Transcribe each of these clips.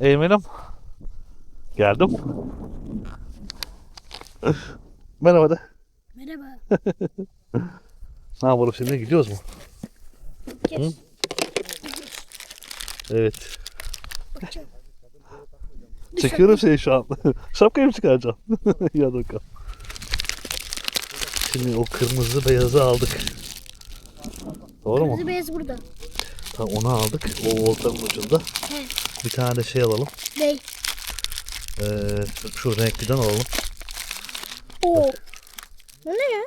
Eymen'im. Geldim. Merhaba de. Merhaba. Ne yapalım şimdi gidiyoruz mu? Geç. Evet. Bakacağım. Çekiyorum seni şu an. Şapkayı mı çıkaracağım? ya bakalım. Şimdi o kırmızı beyazı aldık. Doğru mu? Kırmızı beyaz burada. Tamam onu aldık. O oltanın ucunda. He. Bir tane de şey alalım. Ney? Ee, şu renkliden alalım. Oo. O ne ya?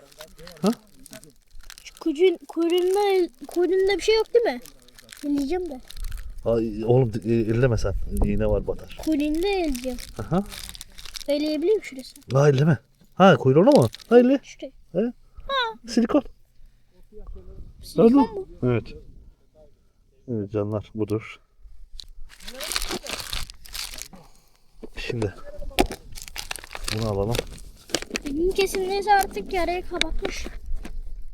Ha? Şu kuyruğun, kuyruğunda, kuyruğunda bir şey yok değil mi? Eleyeceğim de. Ay, oğlum e, elleme sen. İğne var batar. Kuyruğunda eleyeceğim. Aha. Eleyebilir miyim şurası? Ha elleme. Ha kuyruğunu mu? Ha elle. Şurayı. Silikon. Silikon Gördün mu? Evet. Evet canlar budur. Şimdi bunu alalım. Benim kesimliyse artık yarayı kapatmış.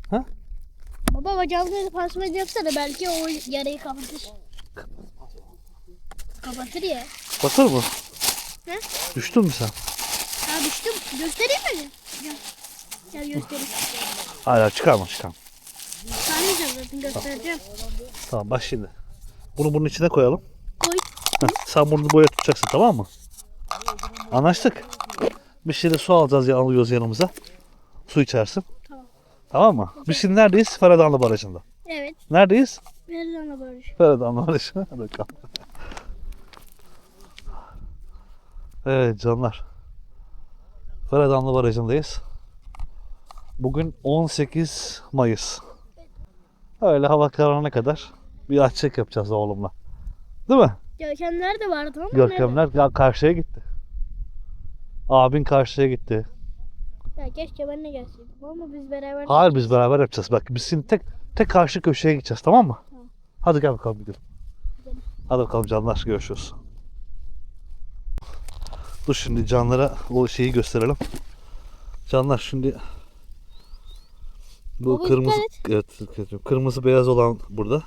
Ha? Baba bacağımda pansuman yapsana belki o yarayı kapatır. Kapatır ya. Batır mı? He? Düştün mü sen? Ha düştüm. Göstereyim mi? Gel. Gel göstereyim. Hayır çıkarma çıkarma. Sarmayacağım zaten göstereceğim. Tamam bak şimdi. Bunu bunun içine koyalım. Koy. Heh, sen bunu boya tutacaksın tamam mı? Anlaştık. Bir şey de su alacağız ya alıyoruz yanımıza. Su içersin. Tamam. Tamam mı? Biz şimdi neredeyiz? Feradanlı Barajı'nda. Evet. Neredeyiz? Nereden barış? Feradanlı Barajı. Hadi bakalım. Evet canlar. Feradanlı Barajı'ndayız. Bugün 18 Mayıs. Öyle hava kararına kadar bir açık yapacağız oğlumla. Değil mi? Görkemler de vardı ama Görkemler ya karşıya gitti. Abin karşıya gitti. nerede? Ya keşke ben de gelseydim ama biz beraber Hayır biz beraber yapacağız. Bak biz şimdi tek tek karşı köşeye gideceğiz tamam mı? Tamam. Hadi gel bakalım gidelim. Gidelim. Hadi bakalım canlar görüşürüz. Dur şimdi canlara o şeyi gösterelim. Canlar şimdi bu Baba kırmızı evet, kırmızı beyaz olan burada.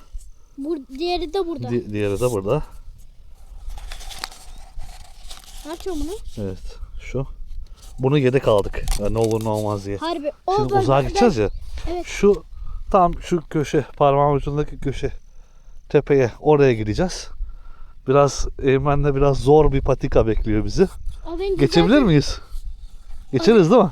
Bur diğeri de burada. Di- diğeri de burada. ne yapıyor bunu? Evet şu. Bunu yedek aldık. Ya ne olur ne olmaz diye. Harbi. O Şimdi uzağa ben- gideceğiz ya. Evet. Şu tam şu köşe parmağım ucundaki köşe tepeye oraya gideceğiz. Biraz Eymen'le biraz zor bir patika bekliyor bizi. Geçebilir miyiz? Geçeriz değil mi?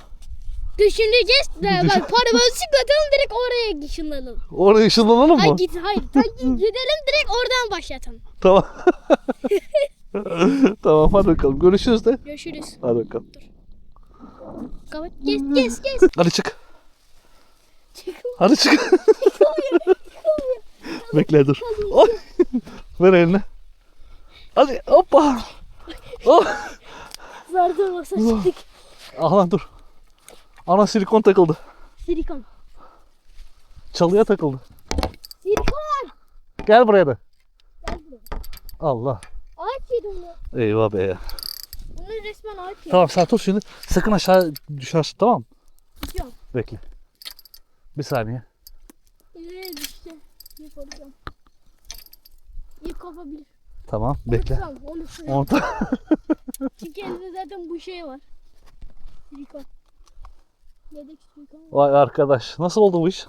Düşüneceğiz de Düşün- bak paramızı çıkartalım direkt oraya ışınlanalım. Oraya ışınlanalım Hayır mı? git hayır. Hayır, gidelim direkt oradan başlatalım. Tamam. tamam hadi bakalım. Görüşürüz de. Görüşürüz. Hadi bakalım. Kapat. Kes kes kes. Hadi çık. Çık. Hadi çık. Bekle dur. Oy. Ver elini. Hadi hoppa. Oh. Zar zor baksa çıktık. Ah lan dur. Ana silikon takıldı. Silikon. Çalıya takıldı. Silikon. Gel buraya da. Gel buraya. Allah. Ağaç yedi onu. Eyvah be. Bunun resmen ağaç yedi. Tamam sen tut şimdi. Sakın aşağı düşersin tamam mı? Tutuyorum. Bekle. Bir saniye. İleri düştü. İyi kopabilir. Tamam Onu bekle. tutamam, Onu da- Çünkü elinde zaten bu şey var. Silikon. Yedek silikon. Vay arkadaş. Nasıl oldu bu iş?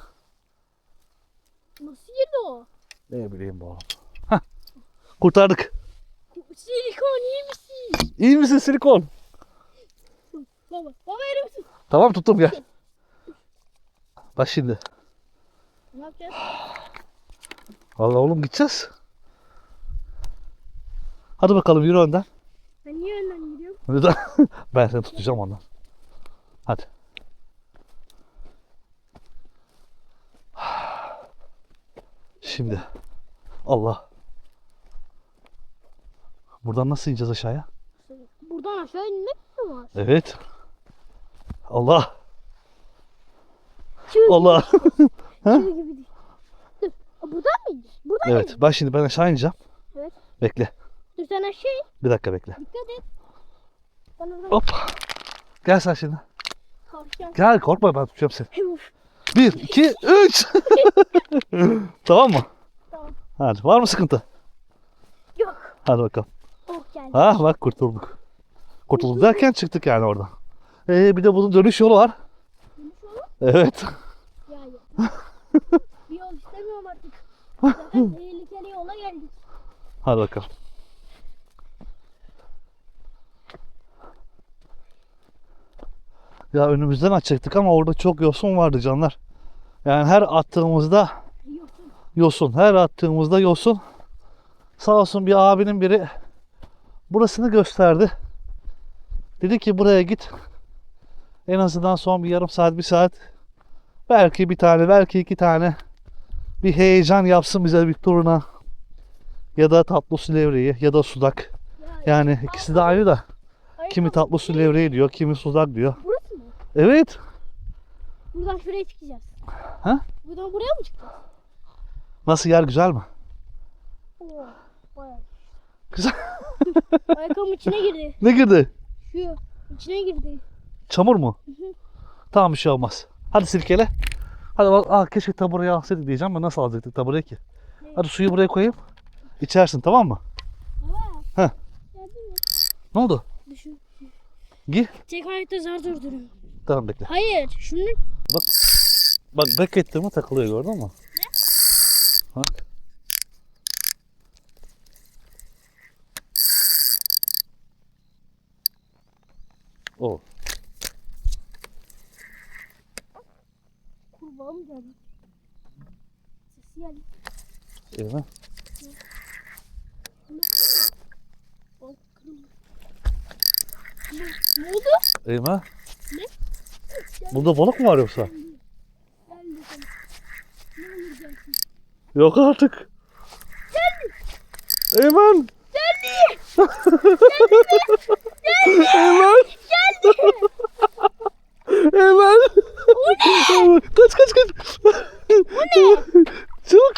Nasıl girdi o? Ne bileyim bu oğlum. Hah. Kurtardık. Silikon iyi misin? İyi misin silikon? Baba. Baba verir misin? Tamam tuttum gel. Bak şimdi. Ne yapacağız? Vallahi oğlum gideceğiz. Hadi bakalım yürü önden. Ben niye önden gidiyorum? Ben seni tutacağım ondan. Hadi. Şimdi. Allah. Buradan nasıl ineceğiz aşağıya? Buradan aşağı inmek mi var? Evet. Allah. Çığ Allah. Gibi değil. Dur. Aa, Buradan? Buradan evet. Bak şimdi ben aşağı ineceğim. Evet. Bekle. Dur sen aşağı in. Bir dakika bekle. Dikkat et. Ben oradan Hop. Gel sen şimdi. kalkacağım. Gel korkma ben tutacağım seni. Bir, iki, üç. tamam mı? Tamam. Hadi var mı sıkıntı? Yok. Hadi bakalım. Oh gel. geldik. Ha bak kurtulduk. Kurtulduk derken çıktık yani oradan. Ee, bir de bunun dönüş yolu var. Dönüş yolu. Evet. Ya ya. bir yol istemiyorum artık. Zaten tehlikeli yola geldik. Hadi bakalım. Ya önümüzden açacaktık ama orada çok yosun vardı canlar. Yani her attığımızda Yosun. yosun. Her attığımızda yosun. Sağ olsun bir abinin biri burasını gösterdi. Dedi ki buraya git. En azından son bir yarım saat, bir saat. Belki bir tane, belki iki tane. Bir heyecan yapsın bize bir turuna. Ya da tatlı su levreği ya da sudak. Ya, Yani ikisi de aynı da. Kimi tatlı su levreği diyor, kimi sudak diyor. Evet. Buradan şuraya çıkacağız. Ha? Buradan buraya mı çıkacağız? Nasıl yer güzel mi? Oo, bayağı. Güzel. Ayakkabım içine girdi. Ne girdi? Şu içine girdi. Çamur mu? Tamam bir şey olmaz. Hadi silkele. Hadi bak, aa, keşke taburayı alsaydık diyeceğim ben nasıl alacaktık taburayı ki? Ne? Hadi suyu buraya koyayım. İçersin tamam mı? Baba. Heh. Ne oldu? Düşün. Gi. Tek ayakta zar durduruyorum. Tamam bekle. Hayır. Şunu Bak beklettiğimi takılıyor gördün mü? Bak. O. kurbağam geldi. Sesi geldi. Bak, kırmızı. Ne, ne oldu? Ne? Burada balık mı var yoksa? Geldi sana. Ne olur gelsin. Yok artık. Eymen. Geldi. Eymen. Eymen. Kaç kaç kaç. Bu ne? Çok.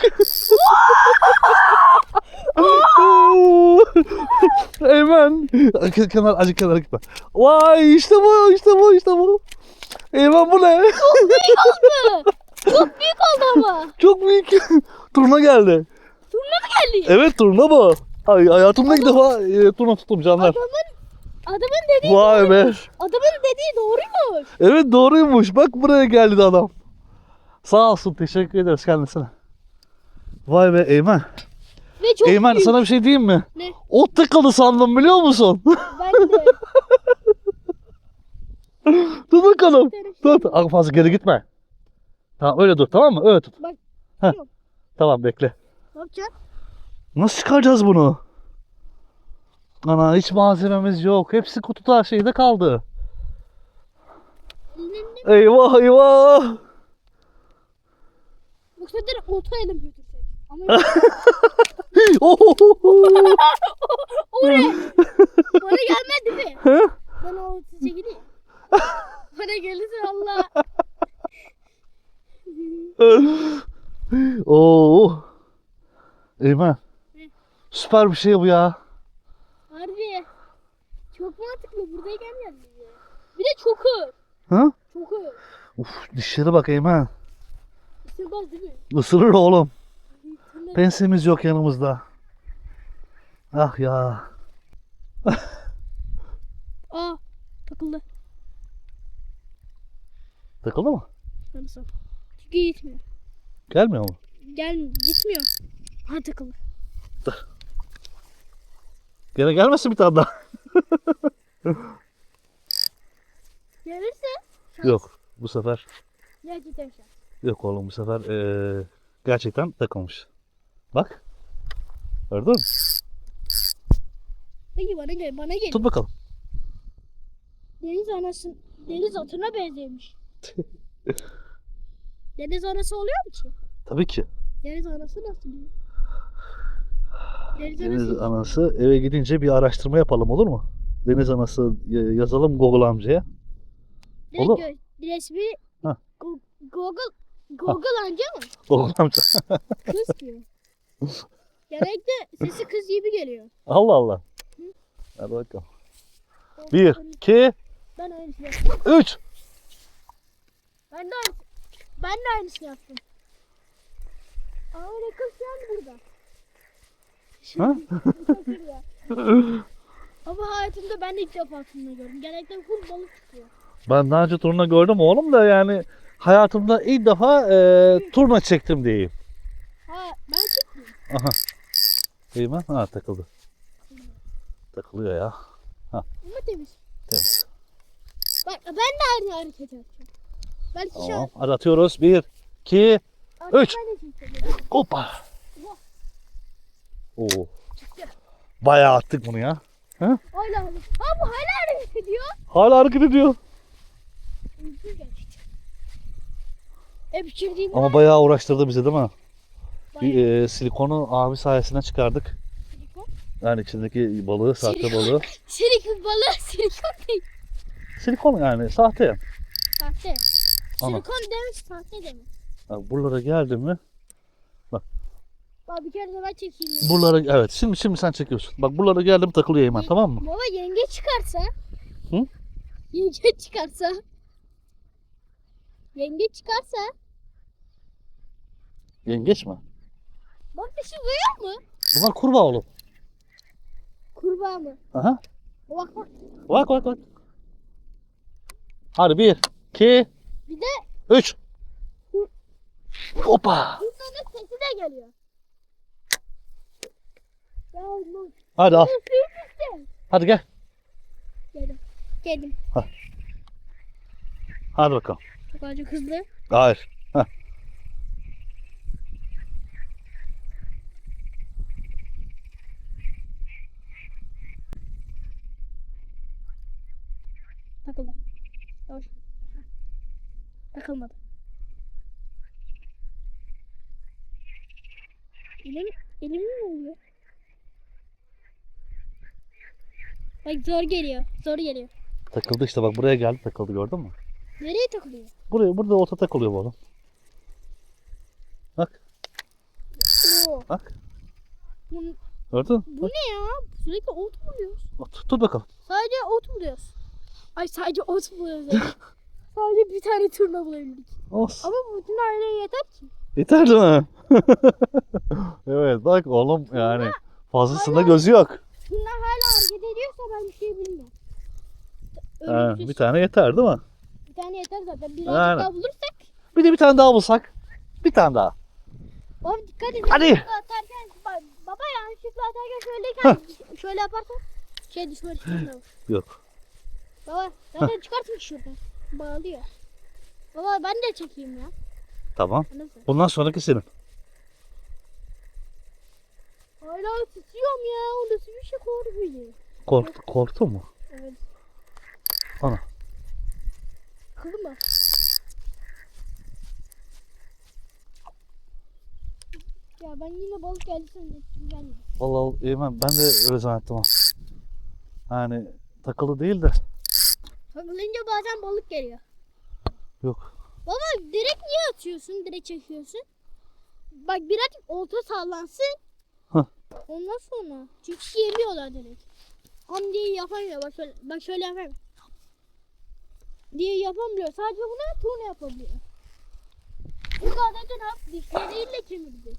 Eymen. Ke- Kenar acık kenara gitme. Vay işte bu işte bu işte bu. Eymen bu ne? Büyük oldu. Çok büyük oldu ama. Çok büyük. Turna geldi. Turna mı geldi? Evet turna bu. Ay hayatımda ilk defa e, turna tuttum canlar. Adamın adamın dediği Vay be. adamın dediği doğruymuş. Evet doğruymuş. Bak buraya geldi adam. Sağ olsun. Teşekkür ederiz kendisine. Vay be Eymen. Ve çok Eymen büyük. sana bir şey diyeyim mi? Ne? Ot tıkalı sandım biliyor musun? Ben de. Dur bakalım. Dur. Dur. Fazla geri gitme. Tamam öyle dur tamam mı? Öyle tut. Bak. Heh. Yok. Tamam bekle. Ne yapacaksın? Nasıl çıkaracağız bunu? Ana hiç malzememiz yok. Hepsi kutuda şeyde kaldı. Elinde. Eyvah eyvah. Bu sefer olta elim götürsek. Ama o ne? Bana gelmedi mi? Hı? Ben o çekileyim. Bana gelirse Allah. Oo. Eymen. Süper bir şey bu ya. Harbi. Çok mantıklı. Buradayken geldi. Bir de çok hır. Hı? Çok. Uf dişlere bak Eymen. Isırmaz değil mi? Isırır oğlum. Pensimiz yok yanımızda. Ah ya. Aa takıldı. Takıldı mı? Sanırsam. Çünkü gitmiyor. Gelmiyor mu? Gel gitmiyor. Ha takıldı. Gene gelmesin bir tane daha. Gelirse şans. Yok bu sefer. Gerçekten şans. Yok oğlum bu sefer eee, gerçekten takılmış. Bak. Gördün mü? Peki bana gel, bana gel. Tut bakalım. Deniz anası, deniz atına benzemiş. deniz anası oluyor mu ki? Tabii ki. Deniz anası nasıl diyor? Deniz, Deniz anası. anası eve gidince bir araştırma yapalım olur mu? Deniz anası y- yazalım Google amcaya. Direkt olur. resmi Ha. Go- Google Google anca mı? Google amca. Kız diyor. Genellikle sesi kız gibi geliyor. Allah Allah. Hadi bakalım. Bir, iki, Ben yaptım. üç. Ben de aynısını, ben de aynısını yaptım. Aa ne kız şu an burada. Ha? Ama hayatımda ben de ilk defa turna gördüm. Genellikle full balık çıkıyor. Ben daha önce turna gördüm oğlum da yani hayatımda ilk defa e, turna çektim diyeyim. Ha ben çıkmıyorum. Aha. İyi mi? Ha takıldı. Takılıyor ya. Ama temiz. Temiz. Bak ben de aynı hareket yapacağım. Belki Tamam. Hadi atıyoruz. Bir, iki, Üç. Hoppa. Oo. Bayağı attık bunu ya. Öyle abi. Ha bu hala hareket ediyor. Hala hareket ediyor. Üzgün gerçekten. E pişirdiğinde Ama bayağı uğraştırdı bizi değil mi? Bir e, silikonu abi sayesinde çıkardık. Silikon. Yani içindeki balığı, sahte Silikon. balığı. Silikon balığı silikon değil. Silikon yani sahte. Sahte. Ana. Silikon demiş sahte demiş. Bak buralara geldi mi? Bak bir kere de ben çekeyim. ya. Buralara evet şimdi şimdi sen çekiyorsun. Bak buralara geldi mi takılıyor hemen tamam mı? Baba yenge çıkarsa. Hı? Yenge çıkarsa. Yenge çıkarsa. Yengeç mi? Bak dışı duyuyor mu? Bunlar kurbağa oğlum. Kurbağa mı? Aha. Bak bak. Bak bak bak. Hadi bir, iki, Bir de üç. Hoppa. bunların sesi de geliyor. Ya Allah. Hadi al. Suyun üstü. Hadi gel. Geldim. Geldim. Hadi bakalım. Çok acı hızlı. Hayır. Heh. Takıldı. Takılmadı. Elim, elim mi oluyor? Bak zor geliyor. Zor geliyor. Takıldı işte bak buraya geldi takıldı gördün mü? Nereye takılıyor? Buraya burada orta takılıyor bu oğlum. Bak Oo. bak. Bu, Gördün bu ne ya? Sürekli ot buluyoruz. Bak, Tut, tut bakalım. Sadece ot buluyoruz. Ay sadece ot buluyoruz. sadece bir tane turna bulabildik. Olsun. Ama bütün aileye yeter ki. Yeter değil mi? evet bak oğlum yani fazlasında gözü yok. Turna hala hareket ediyorsa ben bir şey bilmiyorum. Ha, Ölümsüz. bir tane yeter değil mi? Bir tane yeter zaten. Birazcık Yani. daha bulursak. Bir de bir tane daha bulsak. Bir tane daha. Baba dikkat edin. Hadi. Yanlışlıkla Atarken, ba- baba yanlışlıkla atarken şöyleyken şöyle yaparsan şey riskinde olur. Yok. Baba zaten çıkartın şuradan. Bağlıyor. Baba ben de çekeyim ya. Tamam. Nasıl? Bundan sonraki senin. Hala titriyorum ya. O nasıl bir şey korkuyor. Kork, korktun mu? Evet. Ana. Kılı mı? Ya ben yine balık geldi zannettim gelmedi. Vallahi Eymen ben de öyle zannettim ha. Yani takılı değil de. Takılınca bazen balık geliyor. Yok. Baba direkt niye atıyorsun? Direkt çekiyorsun. Bak birazcık olta sallansın. Hah. Ondan sonra. Çünkü yemiyorlar direkt. Am diye yapamıyor. Bak şöyle, bak şöyle yapamıyor. Diye yapamıyor. Sadece bunu turna yapabiliyor. Bu zaten hep dişleriyle kemirdi.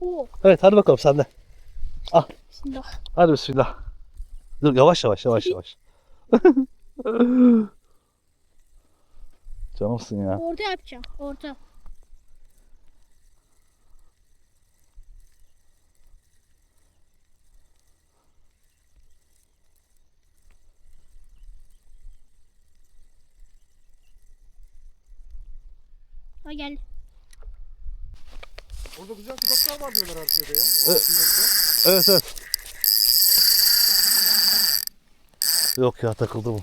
Oo. Evet hadi bakalım sen de. Şimdi Hadi bismillah. Dur yavaş yavaş yavaş yavaş. Canımsın ya. orta yapacağım. Orta. Ha gel. Orada güzel sokaklar var diyorlar her şeyde ya. O Evet. Evet evet. Yok ya takıldı bu.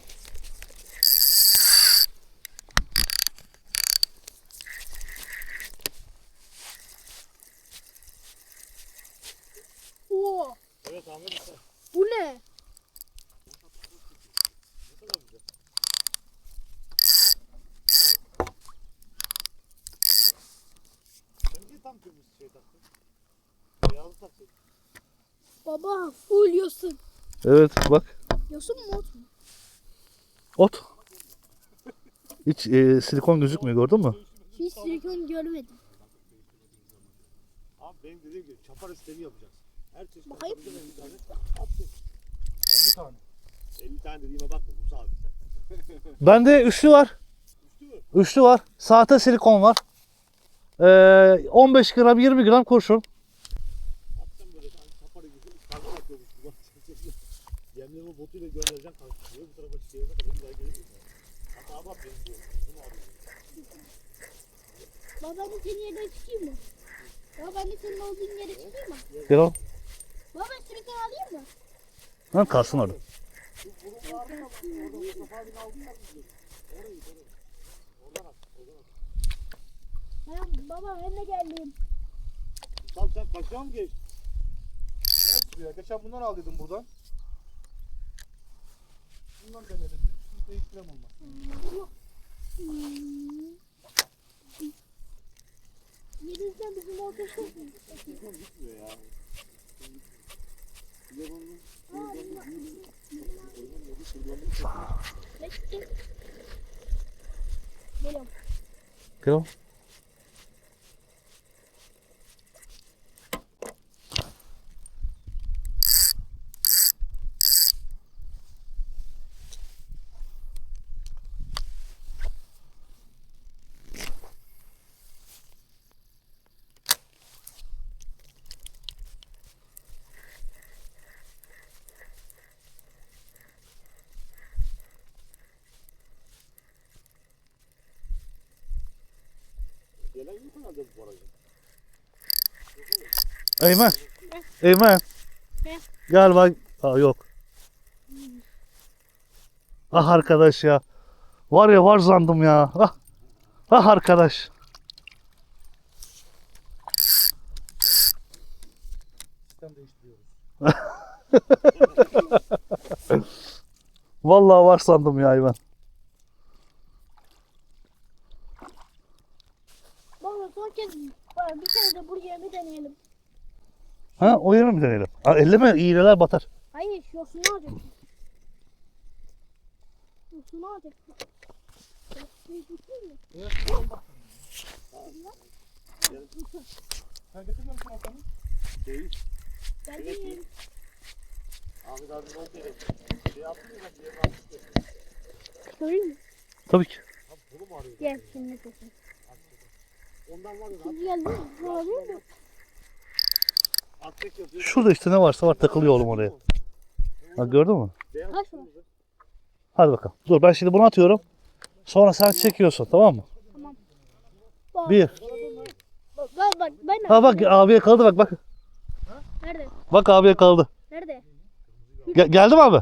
Oo. Evet Ahmet Usta. Bu ne? Sen niye tam kırmızı şey taktın? Beyazı taktın. Baba full yosun. Evet bak. Yosun mu ot mu? Ot. Hiç e, silikon gözükmüyor gördün mü? Hiç silikon görmedim. Abi benim dediğim gibi çapar istemi yapacağız. Her çeşit Bakayım. yapabileceğin bir tane attın. tane. 50 tane dediğime bakma Musa abi. Bende üçlü var. Üçlü var. Sahte silikon var. Ee, 15 gram 20 gram kurşun. Attım böyle hani kaparı gibi kanka atıyormuş. Bu bak Göndereceğim kanka. Diyor bu tarafa çıkıyor. Bir daha gelir. Hatta abi benim diyor. Bunu arıyor. Baba ben de senin yerine çıkayım mı? Baba ben de senin olduğun yere çıkayım mı? Gel oğlum. Baba sürüken alayım mı? Lan kalsın orada. Gidiyor? Ben, baba ben de geldim. Tamam sen kaçağa mı geçtin? Ne çıkıyor? Geçen bundan al dedim buradan. Bundan denedim. Hiç değiştirem olmaz. Yedinizden bizim orta çok gitmiyor ya. Geliyorum. Gel Eymen. Eymen. Gel bak. Aa, yok. Ah arkadaş ya. Var ya var zandım ya. Ah. Ah arkadaş. Sistem. Vallahi var sandım ya Eymen. Baba son kez bir kere de buraya bir deneyelim. Ha o yeri mi deneyelim? Ha, elleme iğneler batar. Hayır yosunu alacak. Yosunu alacak. Sen getirmiyor musun? Değil. Abi ne oldu yere? Şey yaptın mı? Ben yerine atmıştım. Sorayım mı? Tabii ki. Abi? Gel şimdi koşun. Ondan var ya. Şimdi geldi mi? Bu olabilir Şurada işte ne varsa var takılıyor oğlum oraya. Ha gördün mü? Hadi bakalım. Dur ben şimdi bunu atıyorum. Sonra sen çekiyorsun tamam mı? Bak, Bir. Bak bak bak ben Ha bak abiye kaldı bak bak. Nerede? Bak abiye kaldı. Nerede? Ge- geldi mi abi?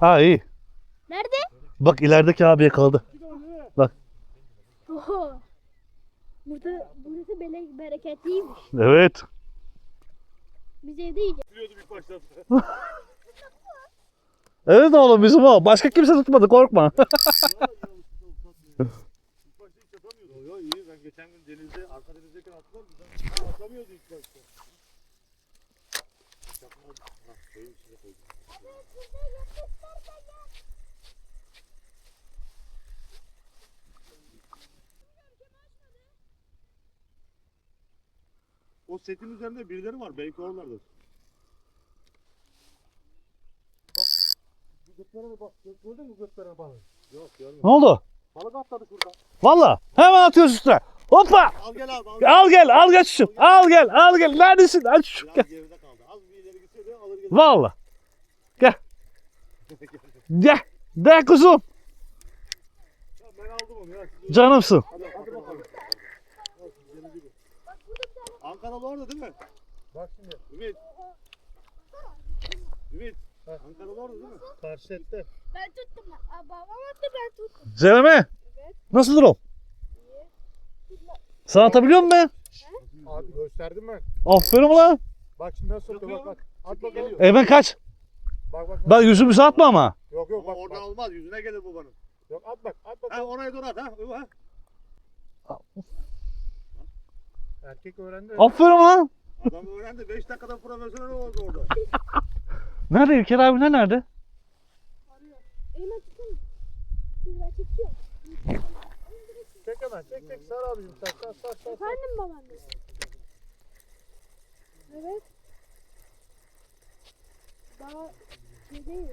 Ha iyi. Nerede? Bak ilerideki abiye kaldı. Oho. Burada burası bele, bereketliymiş. Evet. Biz evde yiyeceğiz. Biliyordu ilk başta. Evet oğlum bizim o. Başka kimse tutmadı korkma. Yo iyi ben geçen gün denizde arka denizdeyken attılar bizden. Atlamıyordu ilk başta. Yapma. Ha, şeyin içine koydum. O setin üzerinde birileri var. Belki oralardır. Bak. Bu göklere bak. Gördün mü göklere balığı? Yok görmedim. ne oldu? Balık atladı şurada. Valla. Hemen atıyoruz üstüne. Hoppa. Al gel abi. Al, Al gel al gel şu. Al gel al gel. Neredesin? Al şu. Biraz Gel. geride kaldı. Az bir ileri gitseydi alır gelir. Valla. Gel. Gel. De kuzum. Ya ben aldım onu ya. Canımsın. Hadi, hadi bakalım. Bak, güzeli gibi. Ankaralı orada değil mi? Bak şimdi. Ümit. Ümit. Ankaralı orada değil mi? Karşıyette. Ben tuttum. Babam attı ben tuttum. Zeleme. Nasıl durum? Sana atabiliyor muyum ben? Abi gösterdim ben. Aferin lan. Bak şimdi nasıl sokuyor bak bak. At bakalım. E ben kaç. Bak bak. Ben yüzümüzü atma ama. Yok yok bak. Oradan olmaz yüzüne gelir babanın. Yok at bak at bak. Ha oraya doğru at ha. ha. Erkek öğrendi. Aferin lan. Adam öğrendi 5 dakikada profesyonel oldu orada. Nerede İlker abiler nerede? Çek hemen çek çek sar abicim sar sar sar sar. Efendim babaanne. Evet. Baba Şey değil.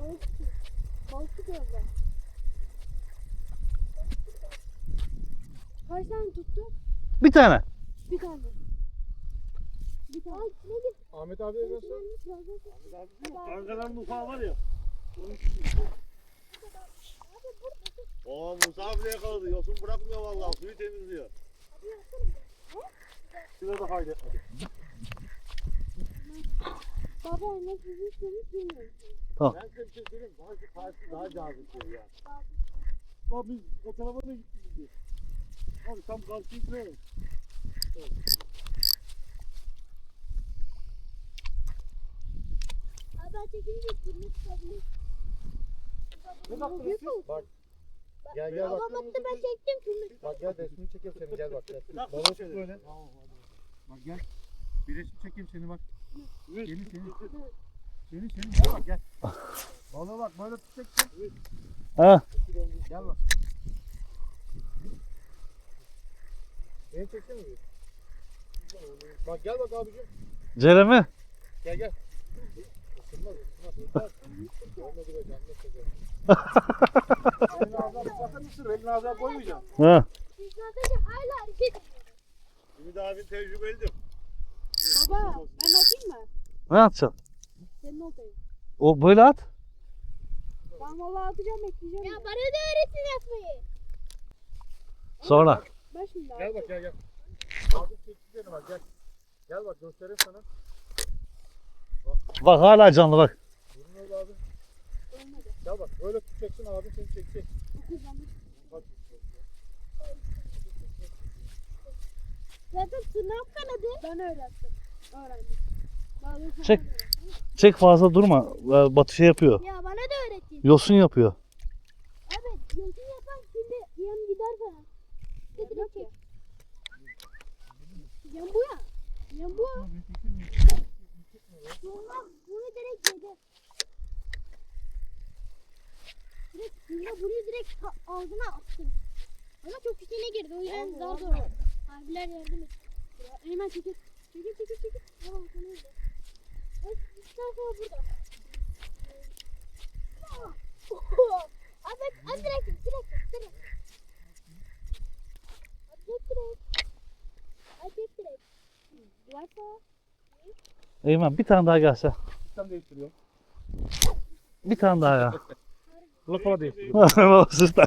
Balık tutuyor. Balık tutuyor Kaç tane tuttu? Bir tane. Bir tane. Bir tane. Ay ne? Ahmet abi nasıl? Kankaların ufağı var ya. Oo Musa abi de yakaladı. Yosun bırakmıyor vallahi. Suyu temizliyor. Şurada da etmedi. Baba ne sizi seni bilmiyorum. Ben size bir şey söyleyeyim. şu karşı daha cazip geliyor ya. Bak biz o tarafa da gittik. Abi tam karşıyı gidiyoruz. Abi ben çekince kirli çıkabilir. Ne baktın siz? Bak. Gel Babam attı ben çektim kirli. Bak gel resmini çekeyim seni gel bak gel. Balık tut böyle. Bak gel. Bir resim çekeyim seni bak. Seni seni. Seni seni gel bak gel. Balığa bak böyle tutacaksın. Ha. Gel bak. Beni çeksene bir. Bak gel bak abicim. Ceremi. Gel gel. Isınmaz ısınmaz. Olmadı be canlı çeker. Elini ağzına? Elini koymayacaksın. Ha. Biz sadece hala hareket ediyoruz. Ümit abin tecrübelidir. Baba ben atayım mı? Ne yapacaksın? Senin oltayı. O böyle at. Ben vallahi atacağım bekleyeceğim. Ya bana da öğretin yapmayı. Sonra. Ben şimdi Gel bak gel gel. Abi çektiklerini bak gel. Gel bak göstereyim sana. Bak hala canlı bak. Durmuyor abi. Gel bak böyle tutacaksın abi seni çekecek. Bak. Zaten tırnak kanadı. Ben öğrettim. Öğrendim. Balığı Çek. Çek fazla durma. Batı şey yapıyor. Ya bana da öğretin. Yosun yapıyor. Evet, yazın yapan şimdi yan gider falan. İşte direkt çek. Yan bu ya. Yan bu. Sonra bunu direkt yedi. Direkt yine bunu direkt ta- ağzına attım. Ama çok içine girdi o yüzden zar zor. Abiler yardım et. Ya, hemen çekil. Çekil çekil çekil. Tamam sana öyle. Evet, bir tane sonra burada. Abi, abi direkt, direkt, direkt. Abi direkt, direkt. Abi direkt. Varsa Eymen bir tane daha gelse. Sistem değiştiriyor. Bir tane daha ya. Kulaklara değiştiriyor. Sus da.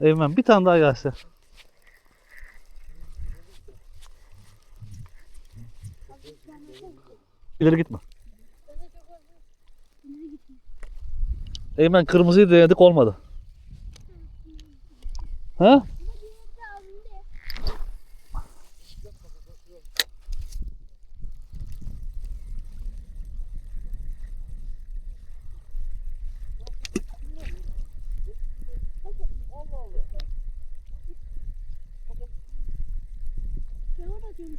Eymen bir tane daha gelse. İleri gitme. Eymen kırmızıyı denedik olmadı. Ha?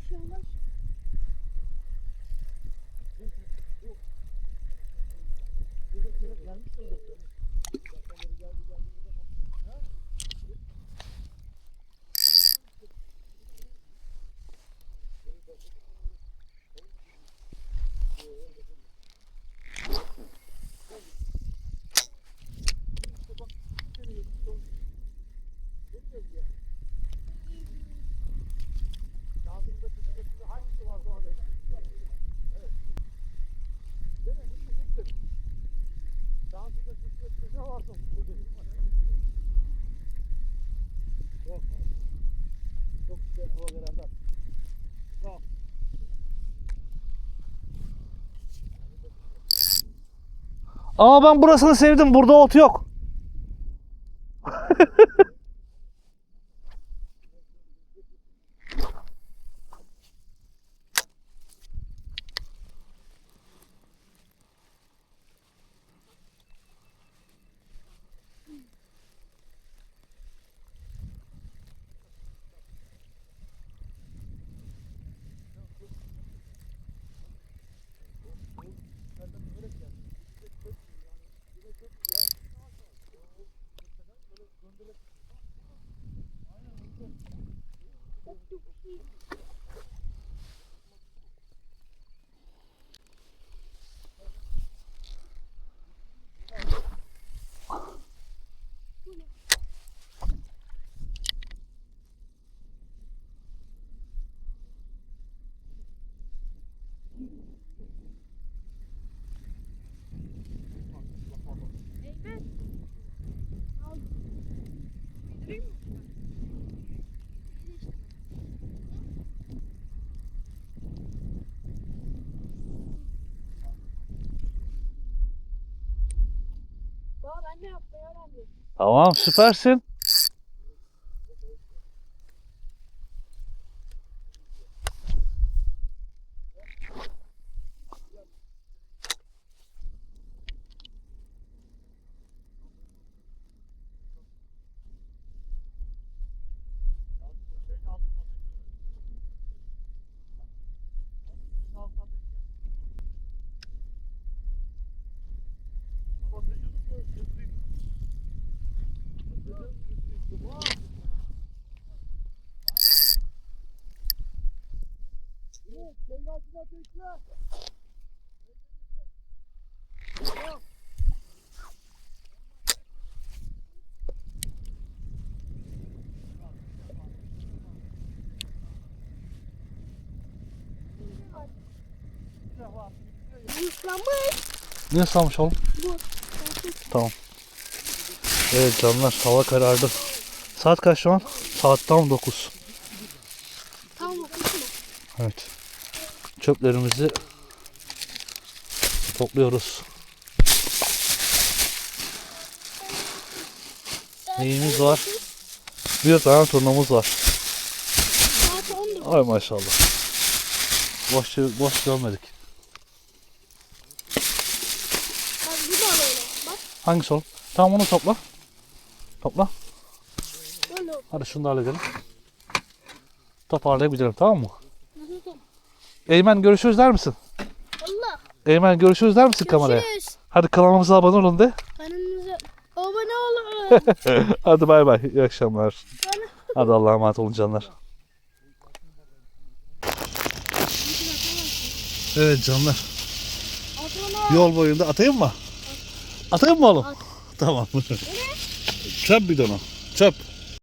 Kenara atıyormuş şu anda. Çok güzel hava veren Ama ben burasını sevdim. Burada ot yok. Çok çok iyi. Tamam süpersin. Yıklamış. Ne ıslamış oğlum? Tamam. Evet canlar hava karardı. Saat kaç şu an? Saat tam 9. Evet. Çöplerimizi topluyoruz. Neyimiz var? Bir tane turnamız var. Saat 11. Ay maşallah. Boş, boş görmedik. Hangisi oğlum? Tamam onu topla. Topla. Hadi şunu da halledelim. Toparlayıp gidelim tamam mı? Eymen görüşürüz der misin? Allah. Eymen görüşürüz der misin kameraya? Görüşürüz. Hadi kanalımıza abone olun de. Kanalımıza abone olun. Hadi bay bay. İyi akşamlar. Hadi Allah'a emanet olun canlar. Evet canlar. Yol boyunda atayım mı? Atayım mı oğlum? At. Tamam. Çöp bidonu. Çöp.